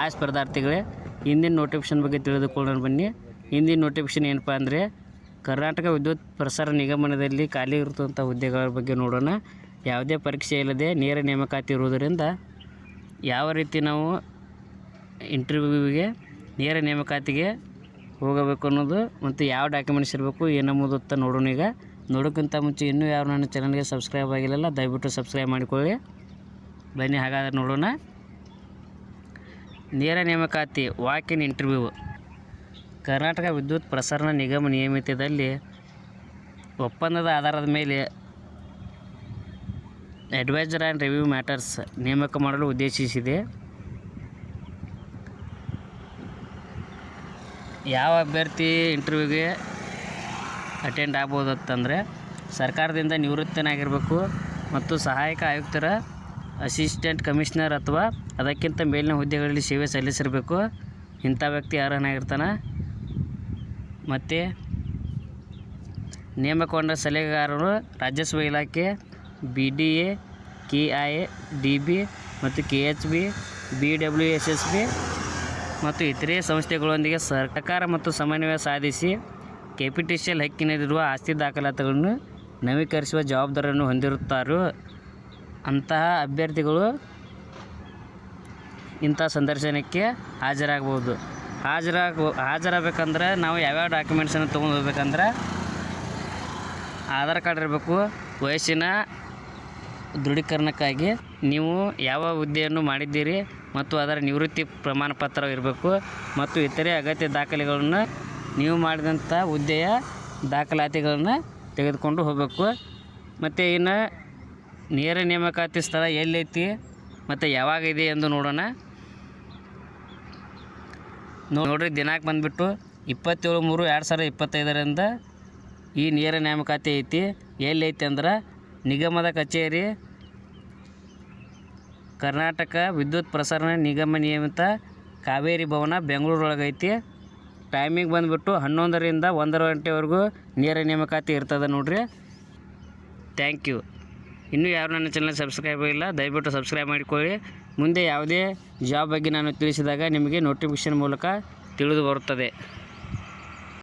ಆ ಸ್ಪರ್ಧಾರ್ಥಿಗಳೇ, ಹಿಂದಿನ ನೋಟಿಫಿಕೇಶನ್ ಬಗ್ಗೆ ತಿಳಿದುಕೊಳ್ಳೋಣ ಬನ್ನಿ. ಹಿಂದಿನ ನೋಟಿಫಿಕೇಶನ್ ಏನಪ್ಪ ಅಂದರೆ, ಕರ್ನಾಟಕ ವಿದ್ಯುತ್ ಪ್ರಸಾರ ನಿಗಮನದಲ್ಲಿ ಖಾಲಿ ಇರುತ್ತಂಥ ಹುದ್ದೆಗಳ ಬಗ್ಗೆ ನೋಡೋಣ. ಯಾವುದೇ ಪರೀಕ್ಷೆ ಇಲ್ಲದೆ ನೇರ ನೇಮಕಾತಿ ಇರುವುದರಿಂದ ಯಾವ ರೀತಿ ನಾವು ಇಂಟರ್ವ್ಯೂವಿಗೆ ನೇರ ನೇಮಕಾತಿಗೆ ಹೋಗಬೇಕು ಅನ್ನೋದು ಮತ್ತು ಯಾವ ಡಾಕ್ಯುಮೆಂಟ್ಸ್ ಇರಬೇಕು ಏನಂಬುದು ಅಂತ ನೋಡೋಣ ಈಗ. ನೋಡೋಕ್ಕಿಂತ ಮುಂಚೆ ಇನ್ನೂ ಯಾರು ನನ್ನ ಚಾನಲ್ಗೆ ಸಬ್ಸ್ಕ್ರೈಬ್ ಆಗಿಲ್ಲಲ್ಲ, ದಯವಿಟ್ಟು ಸಬ್ಸ್ಕ್ರೈಬ್ ಮಾಡಿಕೊಳ್ಳಿ. ಬನ್ನಿ, ಹಾಗಾದ್ರೆ ನೋಡೋಣ. ನೇರ ನೇಮಕಾತಿ ವಾಕ್ ಇನ್ ಇಂಟರ್ವ್ಯೂ. ಕರ್ನಾಟಕ ವಿದ್ಯುತ್ ಪ್ರಸರಣ ನಿಗಮ ನಿಯಮಿತದಲ್ಲಿ ಒಪ್ಪಂದದ ಆಧಾರದ ಮೇಲೆ ಅಡ್ವೈಸರ್ ಆ್ಯಂಡ್ ರಿವ್ಯೂ ಮ್ಯಾಟರ್ಸ್ ನೇಮಕ ಮಾಡಲು ಉದ್ದೇಶಿಸಿದೆ. ಯಾವ ಅಭ್ಯರ್ಥಿ ಇಂಟರ್ವ್ಯೂಗೆ ಅಟೆಂಡ್ ಆಗ್ಬೋದು ಅಂತಂದರೆ ಸರ್ಕಾರದಿಂದ ನಿವೃತ್ತನಾಗಿರಬೇಕು ಮತ್ತು ಸಹಾಯಕ ಆಯುಕ್ತರ ಅಸಿಸ್ಟೆಂಟ್ ಕಮಿಷನರ್ ಅಥವಾ ಅದಕ್ಕಿಂತ ಮೇಲಿನ ಹುದ್ದೆಗಳಲ್ಲಿ ಸೇವೆ ಸಲ್ಲಿಸಿರಬೇಕು. ಇಂಥ ವ್ಯಕ್ತಿ ಅರ್ಹನಾಗಿರ್ತಾನೆ? ಮತ್ತು ನೇಮಕಗೊಂಡ ಸಲಹೆಗಾರರು ರಾಜಸ್ವ ಇಲಾಖೆ B D A K I D B ಮತ್ತು K H B B W S S B ಮತ್ತು ಇತರೆ ಸಂಸ್ಥೆಗಳೊಂದಿಗೆ ಸರ್ಕಾರ ಮತ್ತು ಸಮನ್ವಯ ಸಾಧಿಸಿ ಕೆಪಿಟಿಷಿಯಲ್ ಹಕ್ಕಿನಲ್ಲಿರುವ ಆಸ್ತಿ ದಾಖಲಾತಿಗಳನ್ನು ನವೀಕರಿಸುವ ಜವಾಬ್ದಾರಿಯನ್ನು ಹೊಂದಿರುತ್ತಾರೋ. ಅಂತಹ ಅಭ್ಯರ್ಥಿಗಳು ಇಂಥ ಸಂದರ್ಶನಕ್ಕೆ ಹಾಜರಾಗ್ಬೋದು ಹಾಜರಾಗ ಹಾಜರಾಗಬೇಕಂದ್ರೆ ನಾವು ಯಾವ್ಯಾವ ಡಾಕ್ಯುಮೆಂಟ್ಸನ್ನು ತೊಗೊಂಡು ಹೋಗ್ಬೇಕಂದ್ರೆ ಆಧಾರ್ ಕಾರ್ಡ್ ಇರಬೇಕು, ವಯಸ್ಸಿನ ದೃಢೀಕರಣಕ್ಕಾಗಿ ನೀವು ಯಾವ ಹುದ್ದೆಯನ್ನು ಮಾಡಿದ್ದೀರಿ ಮತ್ತು ಅದರ ನಿವೃತ್ತಿ ಪ್ರಮಾಣ ಪತ್ರ ಇರಬೇಕು ಮತ್ತು ಇತರೆ ಅಗತ್ಯ ದಾಖಲೆಗಳನ್ನು ನೀವು ಮಾಡಿದಂಥ ಹುದ್ದೆಯ ದಾಖಲಾತಿಗಳನ್ನು ತೆಗೆದುಕೊಂಡು ಹೋಗಬೇಕು. ಮತ್ತು ಇನ್ನು ನೇರ ನೇಮಕಾತಿ ಸ್ಥಳ ಎಲ್ಲೈತಿ ಮತ್ತು ಯಾವಾಗ ಇದೆ ಎಂದು ನೋಡೋಣ. ನೋಡ್ರಿ, ದಿನಾಂಕ ಬಂದುಬಿಟ್ಟು ಇಪ್ಪತ್ತೇಳು ಮೂರು ಎರಡು ಸಾವಿರದ ಇಪ್ಪತ್ತೈದರಿಂದ ಈ ನೇರ ನೇಮಕಾತಿ ಐತಿ. ಎಲ್ಲೈತಿ ಅಂದ್ರೆ ನಿಗಮದ ಕಚೇರಿ, ಕರ್ನಾಟಕ ವಿದ್ಯುತ್ ಪ್ರಸರಣ ನಿಗಮ ನಿಯಮಿತ ಕಾವೇರಿ ಭವನ ಬೆಂಗಳೂರೊಳಗೆ ಐತಿ. ಟೈಮಿಂಗ್ ಬಂದುಬಿಟ್ಟು ಹನ್ನೊಂದರಿಂದ ಒಂದರ ಗಂಟೆವರೆಗೂ ನೇರ ನೇಮಕಾತಿ ಇರ್ತದೆ ನೋಡ್ರಿ. ಥ್ಯಾಂಕ್ ಯು ಇನ್ನೂ ಯಾರು ನನ್ನ ಚಾನಲ್ ಸಬ್ಸ್ಕ್ರೈಬ್ ಆಗಿಲ್ಲ ದಯವಿಟ್ಟು ಸಬ್ಸ್ಕ್ರೈಬ್ ಮಾಡಿಕೊಳ್ಳಿ. ಮುಂದೆ ಯಾವುದೇ ಜಾಬ್ ಬಗ್ಗೆ ನಾನು ತಿಳಿಸಿದಾಗ ನಿಮಗೆ ನೋಟಿಫಿಕೇಷನ್ ಮೂಲಕ ತಿಳಿದು ಬರುತ್ತದೆ.